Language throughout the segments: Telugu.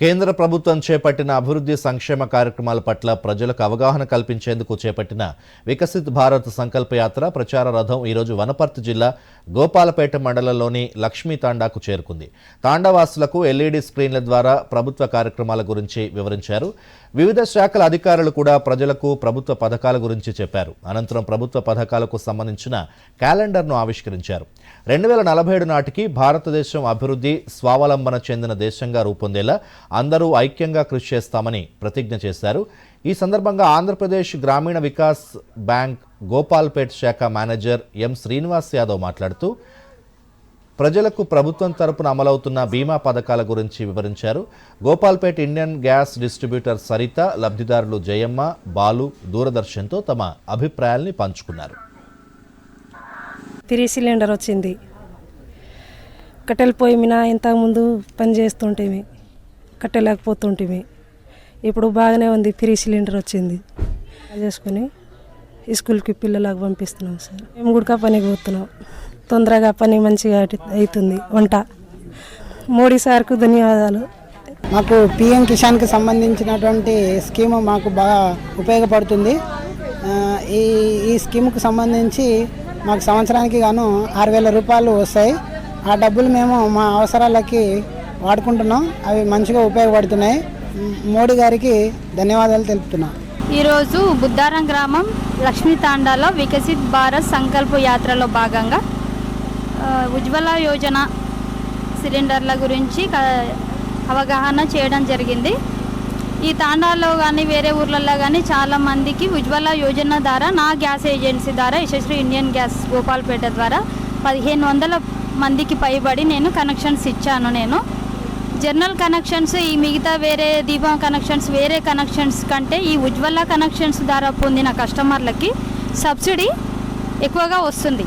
కేంద్ర ప్రభుత్వం చేపట్టిన అభివృద్ధి సంక్షేమ కార్యక్రమాల పట్ల ప్రజలకు అవగాహన కల్పించేందుకు చేపట్టిన వికసిత్ భారత్ సంకల్ప యాత్ర ప్రచార రథం ఈరోజు వనపర్తి జిల్లా గోపాలపేట మండలంలోని లక్ష్మీ తాండాకు చేరుకుంది. తాండావాసులకు ఎల్ఈడి స్క్రీన్ల ద్వారా ప్రభుత్వ కార్యక్రమాల గురించి వివరించారు. వివిధ శాఖల అధికారులు కూడా ప్రజలకు ప్రభుత్వ పథకాల గురించి చెప్పారు. అనంతరం ప్రభుత్వ పథకాలకు సంబంధించిన క్యాలెండర్ను ఆవిష్కరించారు. రెండు వేల నలభై ఏడు నాటికి భారతదేశం అభివృద్ధి స్వావలంబన చెందిన దేశంగా రూపొందేలా అందరూ ఐక్యంగా కృషి చేస్తామని ప్రతిజ్ఞ చేశారు. ఈ సందర్భంగా ఆంధ్రప్రదేశ్ గ్రామీణ వికాస్ బ్యాంక్ గోపాల్పేట్ శాఖ మేనేజర్ ఎం శ్రీనివాస్ యాదవ్ మాట్లాడుతూ ప్రజలకు ప్రభుత్వం తరపున అమలవుతున్న బీమా పథకాల గురించి వివరించారు. Gopalpet Indian gas distributor Saritha లబ్ధిదారులు జయమ్మ బాలు దూరదర్శన్తో తమ అభిప్రాయాల్ని పంచుకున్నారు. త్రీ సిలిండర్ వచ్చింది. కట్టెల పొయ్యి మీద ఇంతకుముందు పని చేస్తుంటేమి కట్టలేకపోతుంటిమి. ఇప్పుడు బాగానే ఉంది ఫ్రీ సిలిండర్ వచ్చింది. అది చేసుకొని స్కూల్కి పిల్లలకు పంపిస్తున్నాం సార్. మేము కూడా పనికి పోతున్నాం. తొందరగా పని మంచిగా అవుతుంది వంట. మోడీ సార్కు ధన్యవాదాలు. మాకు పిఎం కిసాన్కి సంబంధించినటువంటి స్కీమ్ మాకు బాగా ఉపయోగపడుతుంది. ఈ ఈ స్కీమ్కు సంబంధించి మాకు సంవత్సరానికి గాను ఆరు వేల రూపాయలు వస్తాయి. ఆ డబ్బులు మేము మా అవసరాలకి వాడుకుంటున్నాం. అవి మంచిగా ఉపయోగపడుతున్నాయి. మోడీ గారికి ధన్యవాదాలు తెలుపుతున్నాం. ఈరోజు బుద్ధారం గ్రామం లక్ష్మీ తాండాలో వికసిత్ భారత్ సంకల్ప యాత్రలో భాగంగా ఉజ్వల యోజన సిలిండర్ల గురించి అవగాహన చేయడం జరిగింది. ఈ తాండాలో కానీ వేరే ఊర్లలో కానీ చాలా మందికి ఉజ్వల యోజన ద్వారా నా గ్యాస్ ఏజెన్సీ ద్వారా యశస్వి ఇండియన్ గ్యాస్ గోపాల్పేట ద్వారా పదిహేను వందల మందికి పైబడి నేను కనెక్షన్స్ ఇచ్చాను నేను. జనరల్ కనెక్షన్స్ ఈ మిగతా వేరే దీపం కనెక్షన్స్ వేరే కనెక్షన్స్ కంటే ఈ ఉజ్వల కనెక్షన్స్ ద్వారా పొందిన కస్టమర్లకి సబ్సిడీ ఎక్కువగా వస్తుంది.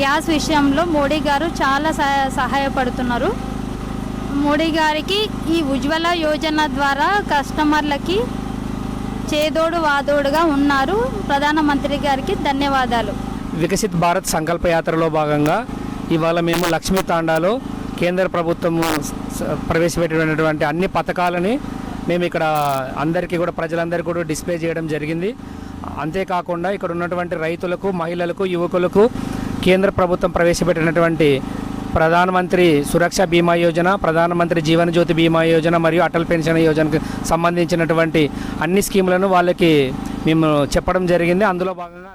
గ్యాస్ విషయంలో మోడీ గారు చాలా సహాయపడుతున్నారు. మోడీ గారికి ఈ ఉజ్వల యోజన ద్వారా కస్టమర్లకి చేదోడు వాదోడుగా ఉన్నారు. ప్రధానమంత్రి గారికి ధన్యవాదాలు. వికసిత్ భారత్ సంకల్ప యాత్రలో భాగంగా ఇవాళ మేము లక్ష్మీ తాండాలో కేంద్ర ప్రభుత్వం ప్రవేశపెట్టినటువంటి అన్ని పథకాలని మేము ఇక్కడ అందరికీ కూడా ప్రజలందరికీ కూడా డిస్ప్లే చేయడం జరిగింది. అంతేకాకుండా ఇక్కడ ఉన్నటువంటి రైతులకు మహిళలకు యువకులకు కేంద్ర ప్రభుత్వం ప్రవేశపెట్టినటువంటి ప్రధానమంత్రి సురక్ష బీమా యోజన ప్రధానమంత్రి జీవన జ్యోతి బీమా యోజన మరియు అటల్ పెన్షన్ యోజనకు సంబంధించినటువంటి అన్ని స్కీములను వాళ్ళకి మేము చెప్పడం జరిగింది. అందులో భాగంగా